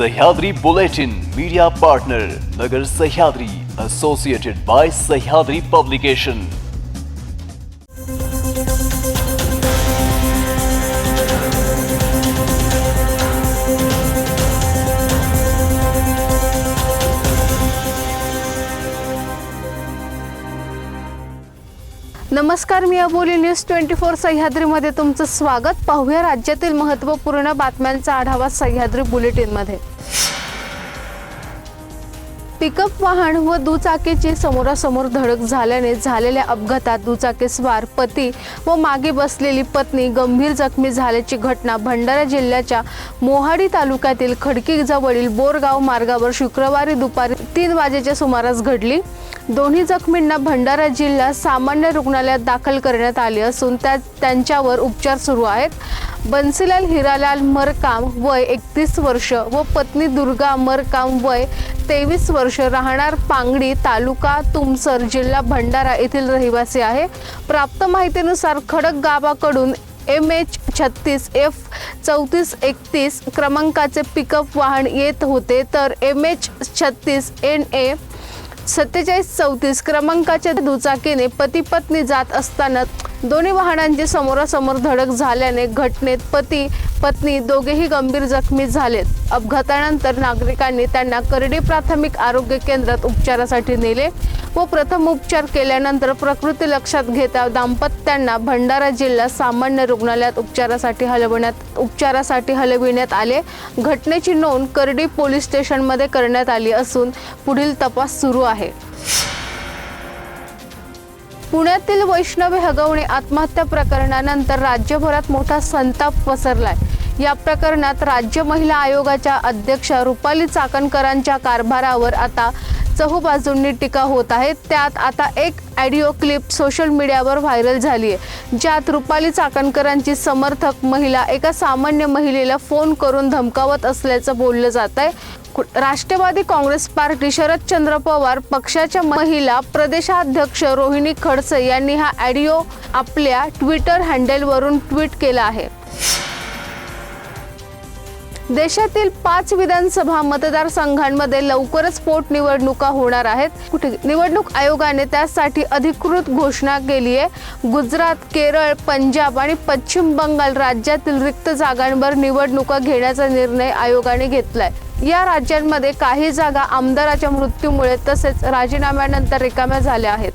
Sahyadri Bulletin media partner Nagar Sahyadri associated by Sahyadri publication नमस्कार मी Aboli news twenty four सह्याद्रीमध्ये तुमचं स्वागत. पाहूया राज्यातील महत्त्वपूर्ण बातम्यांचा आढावा सह्याद्री बुलेटिनमध्ये. पिकअप वाहन व दुचाकीची समोरासमोर धडक झाल्याने झालेल्या अपघातात दुचाकीस्वार पती व मागे बसलेली पत्नी गंभीर जखमी झाल्याची घटना भंडारा जिल्ह्याच्या मोहाडी तालुक्यातील खडकीजवळील बोरगाव मार्गावर शुक्रवारी दुपारी तीन वाजेच्या सुमारास घडली. दोन्ही जखमींना भंडारा जिल्हा सामान्य रुग्णालयात दाखल करण्यात आले असून त्या त्यांच्यावर उपचार सुरू आहेत. बन्सीलाल हिरालाल मरकाम वय एकतीस वर्ष व पत्नी दुर्गा मरकाम वय तेवीस वर्ष राहणार पांगडी तालुका तुमसर जिल्हा भंडारा येथील रहिवासी आहे. प्राप्त माहितीनुसार खडक गावाकडून एम एच छत्तीस एफ चौतीस एकतीस क्रमांकाचे पिकअप वाहन येत होते. तर एम एच छत्तीस एन ए सत्तेचाळीस चौतीस क्रमांकाच्या दुचाकीने पती पत्नी जात असताना दोन्ही वाहनांची समोरासमोर धडक झाल्याने घटनेत पती पत्नी दोघेही गंभीर जखमी झालेत. अपघातानंतर नागरिकांनी त्यांना करडी प्राथमिक आरोग्य केंद्रात उपचारासाठी नेले व प्रथम उपचार केल्यानंतर प्रकृती लक्षात घेता दाम्पत्यांना भंडारा जिल्हा सामान्य रुग्णालयात उपचारासाठी हलवण्यात उपचारासाठी हलविण्यात आले. घटनेची नोंद करडी पोलीस स्टेशनमध्ये करण्यात आली असून पुढील तपास सुरू आहे. पुण्यातील वैष्णवी हगवणे आत्महत्या प्रकरणानंतर राज्यभरात मोठा संताप पसरलाय. या प्रकरणात राज्य महिला आयोगाच्या अध्यक्षा रुपाली चाकणकरांच्या कारभारावर आता चहूबाजूंनी टीका होत आहे. त्यात आता एक ऑडिओ क्लिप सोशल मीडियावर व्हायरल झाली आहे ज्यात रुपाली चाकणकरांची समर्थक महिला एका सामान्य महिलेला फोन करून धमकावत असल्याचं बोललं जात आहे. राष्ट्रवादी काँग्रेस पार्टी शरदचंद्र पवार पक्षाच्या महिला प्रदेशाध्यक्ष रोहिणी खडसे यांनी हा ऑडिओ आपल्या ट्विटर हँडलवरून ट्विट केला आहे. देशातील पाच विधानसभा मतदारसंघांमध्ये लवकरच पोटनिवडणुका होणार आहेत. कुठे? निवडणूक आयोगाने त्यासाठी अधिकृत घोषणा केली आहे. गुजरात केरळ पंजाब आणि पश्चिम बंगाल राज्यातील रिक्त जागांवर निवडणुका घेण्याचा निर्णय आयोगाने घेतलाय. या राज्यांमध्ये काही जागा आमदाराच्या मृत्यूमुळे तसेच राजीनाम्यानंतर रिकाम्या झाल्या आहेत.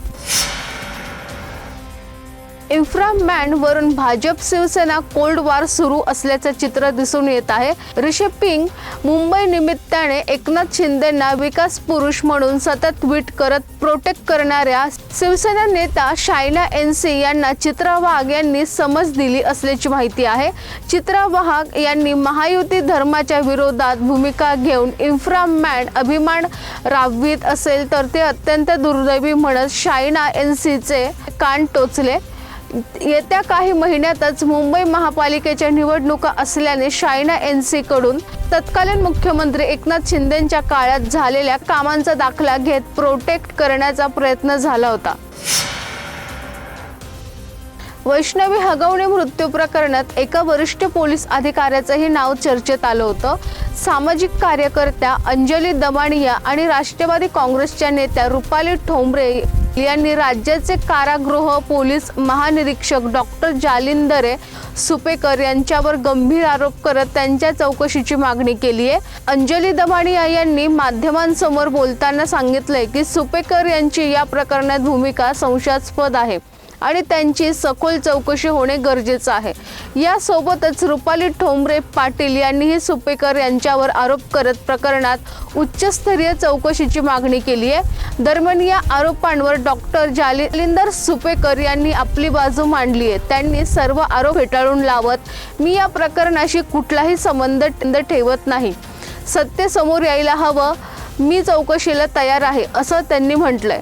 इन्फ्रामॅन वरून भाजप शिवसेना कोल्ड वॉर सुरू असल्याचं चित्र दिसून येत आहे. रिषभ पिंग मुंबई निमित्ताने एकनाथ शिंदेना विकास पुरुष म्हणून सतत ट्विट करत प्रोटेक्ट करणाऱ्या शिवसेना नेता शायना एनसी यांना चित्रा वाघ यांनी समज दिली असल्याची माहिती आहे. चित्रा वाघ यांनी महायुती धर्माच्या विरोधात भूमिका घेऊन इन्फ्रामॅन अभिमान राबवीत असेल तर ते अत्यंत दुर्दैवी म्हणत शायना एनसीचे कान टोचले. येत्या काही महिन्यातच मुंबई महापालिकेच्या निवडणुका असल्याने शायना एनकडून तत्कालीन मुख्यमंत्री एकनाथ शिंदेच्या काळात झालेल्या कामांचा दाखला घेत प्रोटेक्ट करण्याचा प्रयत्न झाला होता. वैष्णवी हगवणे मृत्यू प्रकरणात एका वरिष्ठ पोलीस अधिकाऱ्याचंही नाव चर्चेत आलं होतं. सामाजिक कार्यकर्त्या अंजली दमाणिया आणि राष्ट्रवादी काँग्रेसच्या नेत्या रुपाली ठोंबरे यांनी राज्याचे कारागृह पोलीस महानिरीक्षक डॉक्टर जालिंदरे सुपेकर यांच्यावर गंभीर आरोप करत त्यांच्या चौकशीची मागणी केली आहे. अंजली दमाणिया यांनी माध्यमांसमोर बोलताना सांगितलंय की सुपेकर यांची या प्रकरणात भूमिका संशयास्पद आहे. आणि त्यांची सखोल चौकशी होणे गरजेचं आहे. यासोबतच रुपाली ठोंबरे पाटील यांनीही सुपेकर यांच्यावर आरोप करत प्रकरणात उच्चस्तरीय चौकशीची मागणी केली आहे. दरम्यान या आरोपांवर डॉक्टर जालिंदर सुपेकर यांनी आपली बाजू मांडली आहे. त्यांनी सर्व आरोप फेटाळून लावत मी या प्रकरणाशी कुठलाही संबंध ठेवत नाही. सत्य समोर यायला हवं. मी चौकशीला तयार आहे असं त्यांनी म्हटलंय.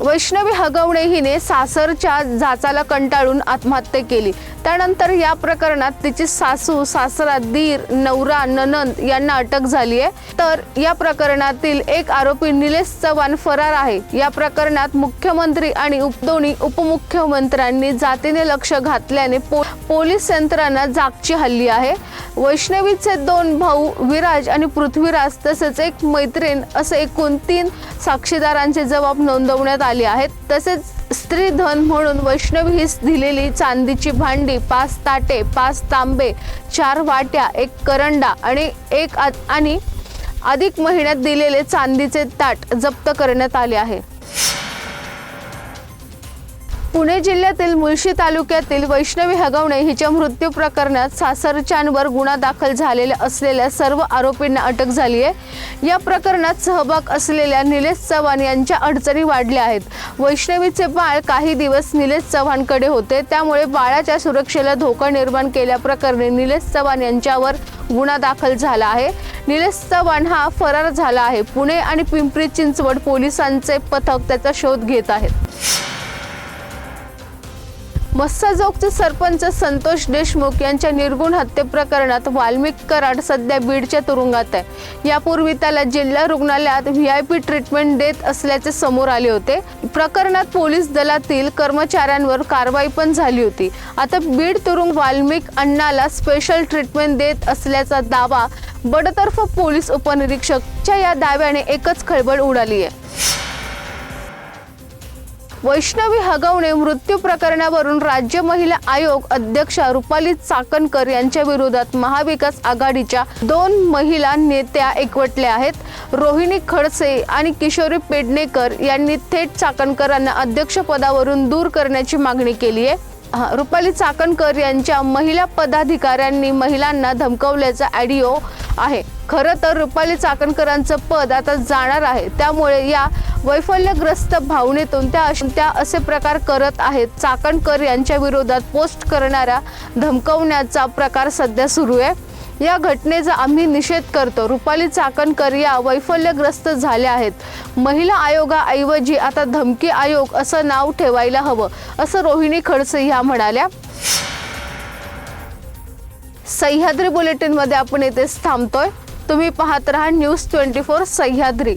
वैष्णवी हगवणे हिने सासरच्या जाचाला कंटाळून आत्महत्या केली. त्यानंतर या प्रकरणात तिची सासू सासरा दीर नवरा ननंद यांना अटक झाली आहे तर या प्रकरणातील एक आरोपी निलेश चव्हाण फरार आहे. या प्रकरणात मुख्यमंत्री आणि उप दोन्ही उपमुख्यमंत्र्यांनी जातीने लक्ष घातल्याने पो, पोलीस यंत्रणा जागची हल्ली आहे. वैष्णवीचे दोन भाऊ विराज आणि पृथ्वीराज तसेच एक मैत्रीण असे एकूण तीन साक्षीदारांचे जबाब नोंदवण्यात आले आहेत. तसेच स्त्री धन म्हणून वैष्णवी हीच दिलेली चांदीची भांडी पाच ताटे पाच तांबे चार वाट्या एक करंडा आणि एक आ- आणि अधिक महिन्यात दिलेले चांदीचे ताट जप्त करण्यात आले आहे. पुणे जिल्ह्यातील मुळशी तालुक्यातील वैष्णवी हगवणे हिच्या मृत्यू प्रकरणात सासरच्यांवर गुन्हा दाखल झालेल्या असलेल्या सर्व आरोपींना अटक झाली आहे. या प्रकरणात सहभाग असलेल्या निलेश चव्हाण यांच्या अडचणी वाढल्या आहेत. वैष्णवीचे बाळ काही दिवस निलेश चव्हाणकडे होते. त्यामुळे बाळाच्या सुरक्षेला धोका निर्माण केल्याप्रकरणी निलेश चव्हाण यांच्यावर गुन्हा दाखल झाला आहे. निलेश चव्हाण हा फरार झाला आहे. पुणे आणि पिंपरी चिंचवड पोलिसांचे पथक त्याचा शोध घेत आहेत. मस्साजोगचे सरपंच संतोष देशमुख यांच्या निर्गुण हत्येप्रकरणात वाल्मिक कराड सध्या बीडच्या तुरुंगात आहे. यापूर्वी त्याला जिल्हा रुग्णालयात व्ही आय पी ट्रीटमेंट देत असल्याचे समोर आले होते. प्रकरणात पोलीस दलातील कर्मचाऱ्यांवर कारवाई पण झाली होती. आता बीड तुरुंग वाल्मिक अण्णाला स्पेशल ट्रीटमेंट देत असल्याचा दावा बडतर्फ पोलीस उपनिरीक्षकच्या या दाव्याने एकच खळबळ उडाली आहे. वैष्णवी हगवणे मृत्यू प्रकरणावरून राज्य महिला आयोग अध्यक्षा रुपाली चाकणकर यांच्या विरोधात महाविकास आघाडीच्या दोन महिला नेत्या एकवटल्या आहेत. रोहिणी खडसे आणि किशोरी पेडणेकर यांनी थेट चाकणकरांना अध्यक्षपदावरून दूर करण्याची मागणी केली आहे. रुपाली चाकणकर यांच्या महिला पदाधिकाऱ्यांनी महिलांना धमकवल्याचा ऑडिओ आहे. खरं तर रुपाली चाकणकरांचं पद आता जाणार आहे. त्यामुळे या वैफल्यग्रस्त भावनेतून त्या त्या असे प्रकार करत आहेत. चाकणकर यांच्या विरोधात पोस्ट करणाऱ्या धमकवण्याचा प्रकार सध्या सुरू आहे. या घटनेचा आम्ही निषेध करतो. रुपाली चाकणकर या वैफल्यग्रस्त झाल्या आहेत. महिला आयोगाऐवजी आता धमकी आयोग असं नाव ठेवायला हवं असं रोहिणी खडसे ह्या म्हणाल्या. सह्याद्री बुलेटिनमध्ये आपण येथेच थांबतोय. तुम्ही पाहत राहा न्यूज ट्वेंटी फोर सह्याद्री.